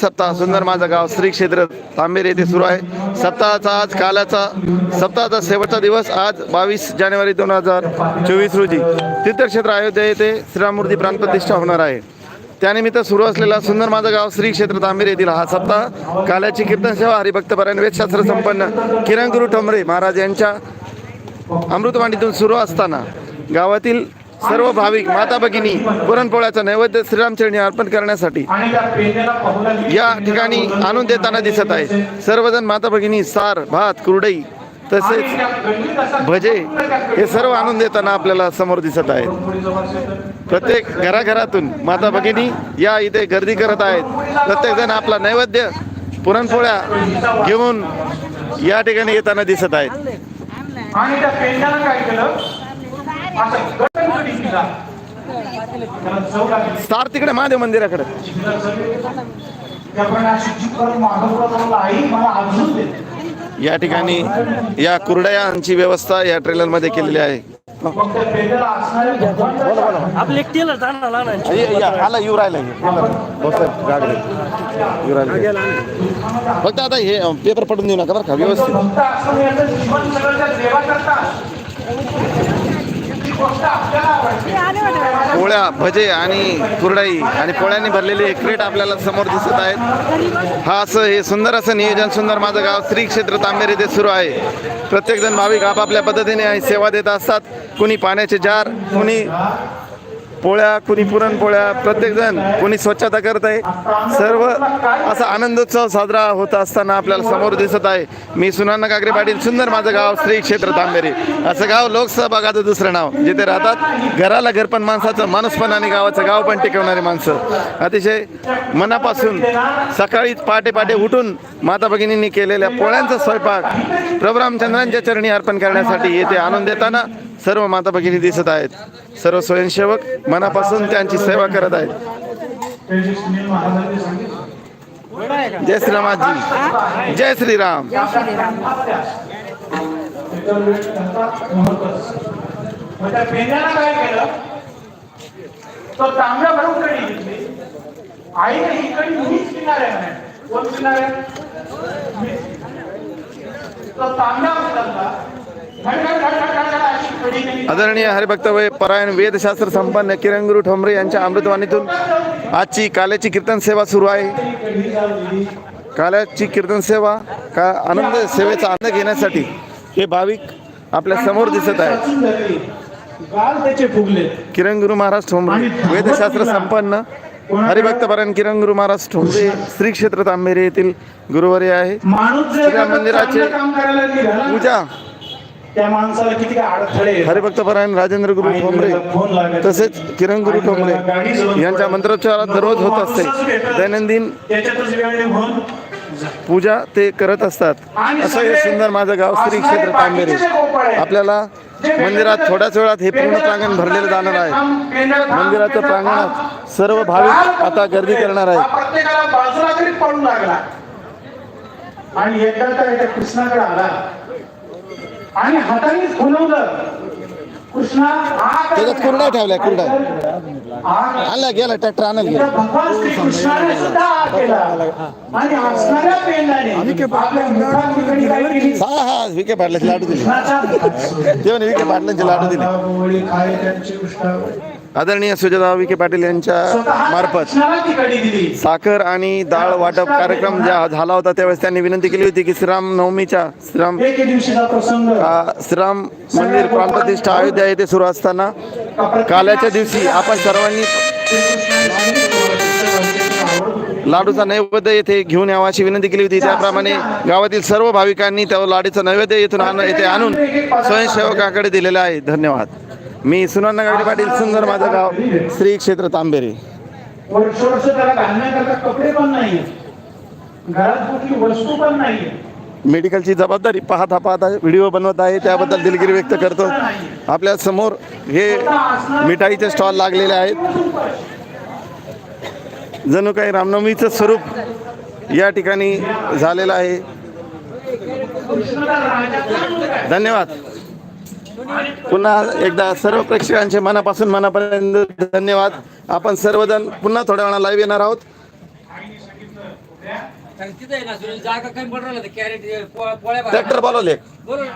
सप्ताह सुंदर माझं गाव श्री क्षेत्र तांबेर येथे सुरू आहे. सप्ताहाचा आज कालाचा सप्ताहाचा शेवटचा दिवस आज बावीस जानेवारी दोन हजार चोवीस रोजी. तीर्थक्षेत्र अयोध्या येथे श्रीरामूर्ती प्राणप्रतिष्ठा होणार आहे. त्यानिमित्त सुरू असलेला सुंदर माझं गाव श्री क्षेत्र तांबेर येथील हा सप्ताह काल्याची कीर्तन सेवा हरिभक्तपरायण वेदशास्त्र संपन्न किरण गुरु ठोंबरे महाराज यांच्या अमृतवाणीतून सुरू असताना गावातील सर्व भाविक माता भगिनी पुरणपोळ्याचा नैवेद्य श्रीरामचरणी अर्पण करण्यासाठी या ठिकाणी आणून देताना दिसत आहे. सर्वजण माता भगिनी सार भात कुरडई तसेच भजे हे सर्व आणून देताना आपल्याला समोर दिसत आहेत. प्रत्येक घराघरातून माता भगिनी या इथे गर्दी करत आहेत. प्रत्येक जण आपला नैवेद्य पुरणपोळ्या घेऊन या ठिकाणी येताना दिसत आहेत. सार तिकडे महादेव मंदिराकडे. या ठिकाणी या कुरड्यांची व्यवस्था या ट्रेलरमध्ये केलेली आहे. आपले टेलर जाणार आला येऊ राहिला हे. फक्त आता हे पेपर पडून देऊ नका बरं का व्यवस्थित. पोळ्या भजे आणि कुरडाई आणि पोळ्यांनी भरलेले एक क्रेट आपल्याला समोर दिसत आहेत. हा असं हे सुंदर असं नियोजन सुंदर माझं गाव श्री क्षेत्र तांबेर येथे सुरू आहे. प्रत्येकजण भाविक आपापल्या पद्धतीने सेवा देत असतात. कुणी पाण्याचे जार कुणी पोळ्या कुणी पुरणपोळ्या प्रत्येकजण कुणी स्वच्छता करत आहे. सर्व असा आनंदोत्सव साजरा होत असताना आपल्याला समोर दिसत आहे. मी सुनाना कागरे पाटील सुंदर माझं गाव श्री क्षेत्र तांबेरी असं गाव लोकसहभागाचं दुसरं नाव जिथे राहतात घराला घर पण माणसाचं माणूस पण आणि गावाचं गाव पण टिकवणारी माणसं. अतिशय मनापासून सकाळीच पहाटे पहाटे उठून माता भगिनींनी केलेल्या पोळ्यांचा स्वयंपाक प्रभू रामचंद्रांच्या चरणी अर्पण करण्यासाठी येथे आनंद देताना सर्व माता भगिनी दिसत आहेत. सर्व स्वयंसेवक मनापासून त्यांची सेवा करत आहेत. जय श्रीरामाजी. जय श्रीराम. तो तांब्या भरून कडी घेतली. आईने ही कडी मीच पिणार आहे म्हणे कोण पिणार आहे तो उचलला घड, घड, घड, आदरणीय हरिभक्तवय परायण वेदशास्त्र संपन्न किरण गुरु ठोंबरे यांच्या अमृतवाणीतून आजची काल्याची कीर्तन सेवा सुरू आहे. काल्याची कीर्तन सेवा का आनंद सेवेचा आनंद घेण्यासाठी हे भाविक आपल्यासमोर दिसत फुगले किरण गुरु महाराज ठोंबरे वेदशास्त्र संपन्न. हरिभक्तपरायण किरण गुरु महाराज ठोंबरे श्री क्षेत्र तांबेरे येथील गुरुवारी आहे. मंदिराचे पूजा त्या माणसाला किती काय अडथळे. हरिभक्तपरायण राजेंद्र गुरु ठोंबरे तसेच किरण गुरु ठोंबरे यांच्या मंत्रोच्चारात दररोज होत असते. दैनंदिन पूजा ते करत असतात. असं हे सुंदर माझं गाव श्री क्षेत्र तांबेरे. आपल्याला मंदिरात थोड्याच वेळात हे पूर्ण प्रांगण भरलेलं जाणार आहे. मंदिराच्या प्रांगणात सर्व भाविक आता गर्दी करणार आहेत. लागला. आणि एकदा कृष्णाकडे आला. आणि हातानेच खुलवलं कृष्णा आ त्याच्यात कुरड्या ठेवल्या, कुरड्या. आ आणला गेला ट्रॅक्टर आणायला गेला भगवान श्रीकृष्णाने सुद्धा आ केला आणि हसणाऱ्या पेंडाने आपल्या काय केली? हा हा विखे पाटलाचे लाडू दिले कृष्णाचा ते म्हणे विखे पाटलांचे लाडू दिले आदरणीय सुजयराव विखे पाटील यांच्या मार्फत साखर आणि डाळ वाटप कार्यक्रम ज्या झाला होता त्यावेळेस त्यांनी विनंती केली होती की श्रीराम नवमीच्या श्रीराम श्रीराम मंदिर प्राणप्रतिष्ठा अयोध्या येथे सुरू असताना काल्याच्या दिवशी आपण सर्वांनी लाडूचा नैवेद्य येथे घेऊन यावा अशी विनंती केली होती. त्याप्रमाणे गावातील सर्व भाविकांनी त्या लाडूचा नैवेद्य येथून येथे आणून स्वयंसेवकाकडे दिलेला आहे. धन्यवाद. मी सुनंदा गावडे पाटील सुंदर माझं गाव श्री क्षेत्र तांबेरे. वर्ष वर्ष त्याला घालण्याकरता कपडे पण नाही घरात कुठली वस्तू पण नाही मेडिकलची जबाबदारी पाहता पाहता व्हिडिओ बनवत आहे त्याबद्दल दिलगिरी व्यक्त करतो. आपल्यासमोर हे मिठाईचे स्टॉल लागलेले आहेत. जणू काही रामनवमीचं स्वरूप या ठिकाणी झालेलं आहे. धन्यवाद. पुन्हा एकदा सर्व प्रेक्षकांचे मनापासून मनापर्यंत धन्यवाद. आपण सर्वजण पुन्हा थोड्या वेळा लाईव्ह येणार आहोत. ट्रॅक्टर बोलवले.